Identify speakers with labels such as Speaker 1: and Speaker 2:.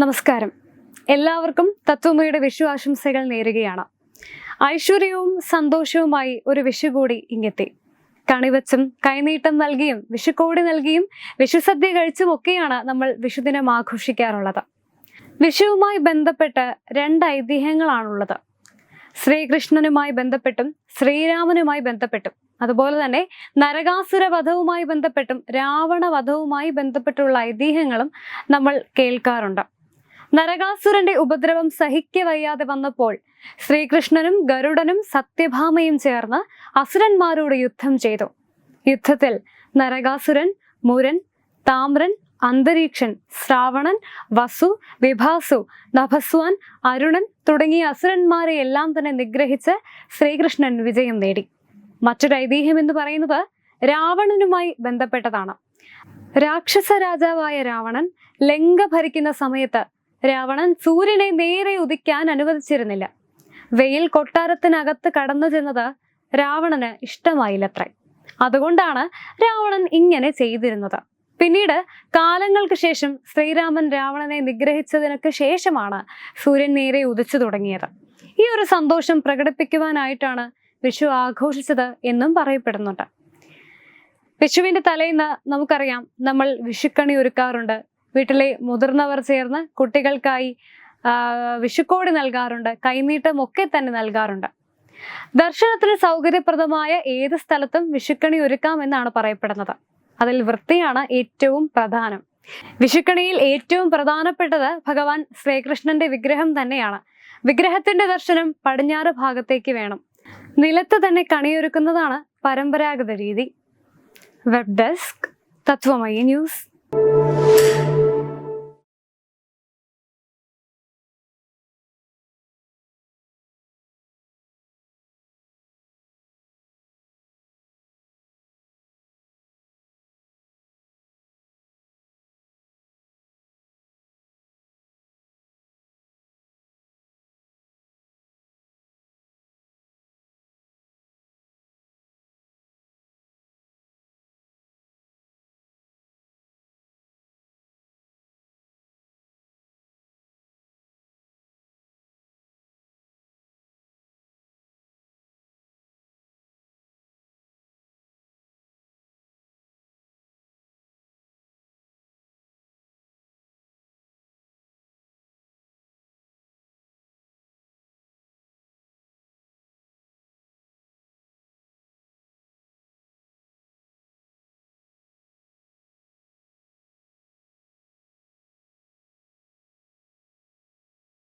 Speaker 1: നമസ്കാരം. എല്ലാവർക്കും തത്വമയുടെ വിഷു ആശംസകൾ നേരുകയാണ്. ഐശ്വര്യവും സന്തോഷവുമായി ഒരു വിഷു കൂടി ഇങ്ങെത്തി. കണിവച്ചും കൈനീട്ടം നൽകിയും വിഷുക്കോടി നൽകിയും വിഷുസദ്യ കഴിച്ചും ഒക്കെയാണ് നമ്മൾ വിഷുദിനം ആഘോഷിക്കാറുള്ളത്. വിഷുവുമായി ബന്ധപ്പെട്ട് രണ്ട് ഐതിഹ്യങ്ങളാണുള്ളത്. ശ്രീകൃഷ്ണനുമായി ബന്ധപ്പെട്ടും ശ്രീരാമനുമായി ബന്ധപ്പെട്ടും അതുപോലെ തന്നെ നരകാസുര വധവുമായി ബന്ധപ്പെട്ടും രാവണ വധവുമായി ബന്ധപ്പെട്ടുള്ള ഐതിഹ്യങ്ങളും നമ്മൾ കേൾക്കാറുണ്ട്. നരകാസുരന്റെ ഉപദ്രവം സഹിക്കവയ്യാതെ വന്നപ്പോൾ ശ്രീകൃഷ്ണനും ഗരുഡനും സത്യഭാമയും ചേർന്ന് അസുരന്മാരോട് യുദ്ധം ചെയ്തു. യുദ്ധത്തിൽ നരകാസുരൻ മുരൻ താമ്രൻ അന്തരീക്ഷൻ ശ്രാവണൻ വസു വിഭാസു നഭസ്വാൻ അരുണൻ തുടങ്ങിയ അസുരന്മാരെ എല്ലാം തന്നെ നിഗ്രഹിച്ച് ശ്രീകൃഷ്ണൻ വിജയം നേടി. മറ്റൊരു ഐതിഹ്യം എന്ന് പറയുന്നത് രാവണനുമായി ബന്ധപ്പെട്ടതാണ്. രാക്ഷസ രാജാവായ രാവണൻ ലങ്ക ഭരിക്കുന്ന സമയത്ത് രാവണൻ സൂര്യനെ നേരെ ഉദിക്കാൻ അനുവദിച്ചിരുന്നില്ല. വെയിൽ കൊട്ടാരത്തിനകത്ത് കടന്നു ചെന്നത് രാവണന് ഇഷ്ടമായില്ലത്രേ. അതുകൊണ്ടാണ് രാവണൻ ഇങ്ങനെ ചെയ്തിരുന്നത്. പിന്നീട് കാലങ്ങൾക്ക് ശേഷം ശ്രീരാമൻ രാവണനെ നിഗ്രഹിച്ചതിനൊക്കെ ശേഷമാണ് സൂര്യൻ നേരെ ഉദിച്ചു തുടങ്ങിയത്. ഈ ഒരു സന്തോഷം പ്രകടിപ്പിക്കുവാനായിട്ടാണ് വിഷു ആഘോഷിച്ചത് എന്നും പറയപ്പെടുന്നുണ്ട്. വിഷുവിന്റെ തലേന്ന് നമുക്കറിയാം നമ്മൾ വിഷുക്കണി ഒരുക്കാറുണ്ട്. വീട്ടിലെ മുതിർന്നവർ ചേർന്ന് കുട്ടികൾക്കായി വിഷുക്കോട് നൽകാറുണ്ട് കൈനീട്ടം ഒക്കെ തന്നെ നൽകാറുണ്ട്. ദർശനത്തിന് സൗകര്യപ്രദമായ ഏത് സ്ഥലത്തും വിഷുക്കണി ഒരുക്കാം എന്നാണ് പറയപ്പെടുന്നത്. അതിൽ വൃത്തിയാണ് ഏറ്റവും പ്രധാനം. വിഷുക്കണിയിൽ ഏറ്റവും പ്രധാനപ്പെട്ടത് ഭഗവാൻ ശ്രീകൃഷ്ണന്റെ വിഗ്രഹം തന്നെയാണ്. വിഗ്രഹത്തിന്റെ ദർശനം പടിഞ്ഞാറ് ഭാഗത്തേക്ക് വേണം. നിലത്ത് തന്നെ കണിയൊരുക്കുന്നതാണ് പരമ്പരാഗത രീതി. Web desk Tatwamayi news.